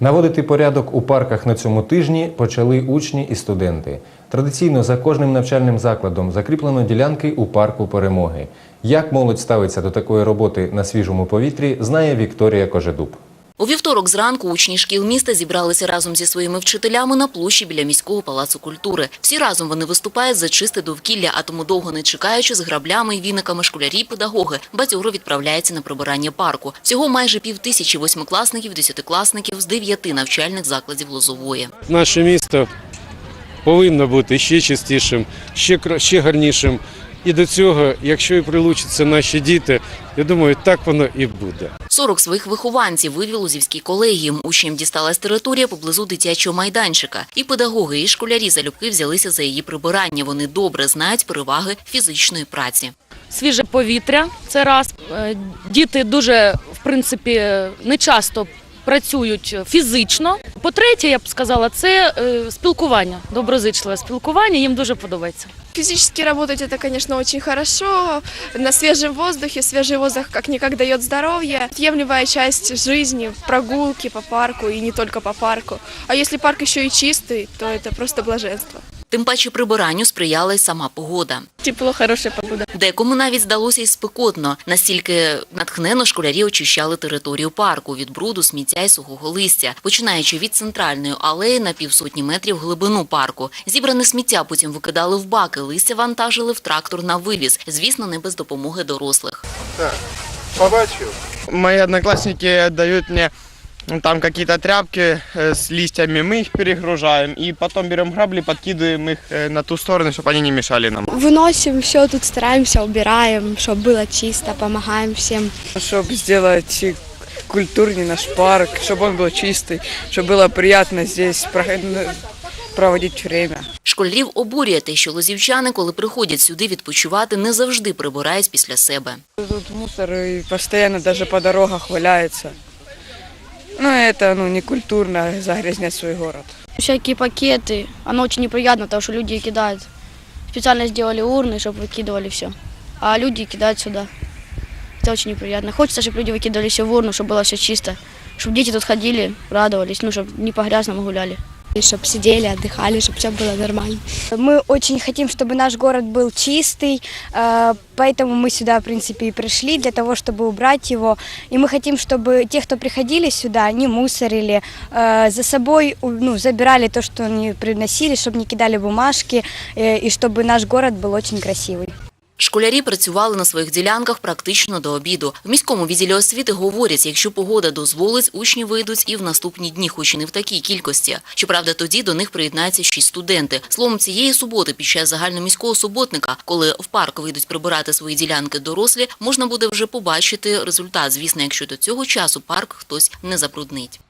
Наводити порядок у парках на цьому тижні почали учні і студенти. Традиційно за кожним навчальним закладом закріплено ділянки у парку перемоги. Як молодь ставиться до такої роботи на свіжому повітрі, знає Вікторія Кожедуб. У вівторок зранку учні шкіл міста зібралися разом зі своїми вчителями на площі біля міського палацу культури. Всі разом вони виступають за чисте довкілля, а тому довго не чекаючи з граблями і віниками школярі, й педагоги. Бадьоро відправляється на прибирання парку. Всього майже пів тисячі восьмикласників, десятикласників з дев'яти навчальних закладів Лозової. Наше місто повинно бути ще чистішим, ще, ще гарнішим. І до цього, якщо і прилучаться наші діти, я думаю, так воно і буде. 40 своїх вихованців вивів Лузівський колегіум. Учням дісталась територія поблизу дитячого майданчика. І педагоги, і школярі залюбки взялися за її прибирання. Вони добре знають переваги фізичної праці. свіже повітря. Це раз Е, діти дуже в принципі не часто працюють фізично. По-третє, я б сказала, це е, спілкування, доброзичливе спілкування. Їм дуже подобається. Физически работать это, конечно, очень хорошо. На свежем воздухе, свежий воздух как никак дает здоровье. Отъемлемая часть жизни, прогулки по парку и не только по парку. А если парк еще и чистый, то это просто блаженство. Тим паче прибиранню сприяла й сама погода. Тепло, хорошая погода. Декому навіть здалося й спекотно, настільки натхненно школярі очищали територію парку від бруду, сміття й сухого листя, починаючи від центральної алеї на півсотні метрів глибину парку. Зібране сміття потім викидали в баки, листя вантажили в трактор на вивіз, звісно, не без допомоги дорослих. побачив. Мои одноклассники дают мне ну, там какие-то тряпки э, с листьями, мы их перегружаем и потом берем грабли, подкидываем их э, на ту сторону, чтобы они не мешали нам. Выносим все, тут стараемся, убираем, чтобы было чисто, помогаем всем. чтобы сделать культурный наш парк, чтобы он был чистый, чтобы было приятно здесь проход- проводить время. Школярів обурює те, що лозівчани, коли приходять сюди відпочивати, не завжди прибирають після себе. Тут мусор и постоянно даже по дорогах валяется. Ну, это ну, не культурно загрязнять свой город. Всякие пакеты, оно очень неприятно, потому что люди кидают. Специально сделали урны, чтобы выкидывали все. А люди кидают сюда. Это очень неприятно. Хочется, чтобы люди выкидывали все в урну, чтобы было все чисто. Чтобы дети тут ходили, радовались, ну, чтобы не по грязному гуляли. И чтобы сидели, отдыхали, чтобы все было нормально. Мы очень хотим, чтобы наш город был чистый, э, поэтому мы сюда, в принципе, и пришли, для того, чтобы убрать его. И мы хотим, чтобы те, кто приходили сюда, не мусорили, э, за собой у- ну, забирали то, что они приносили, чтобы не кидали бумажки, э, и чтобы наш город был очень красивый. Школярі працювали на своїх ділянках практично до обіду. В міському відділі освіти говорять, якщо погода дозволить, учні вийдуть і в наступні дні, хоч і не в такій кількості. Щоправда, тоді до них приєднаються й студенти. Словом, цієї суботи під час загальноміського суботника, коли в парк вийдуть прибирати свої ділянки дорослі, можна буде вже побачити результат. Звісно, якщо до цього часу парк хтось не забруднить.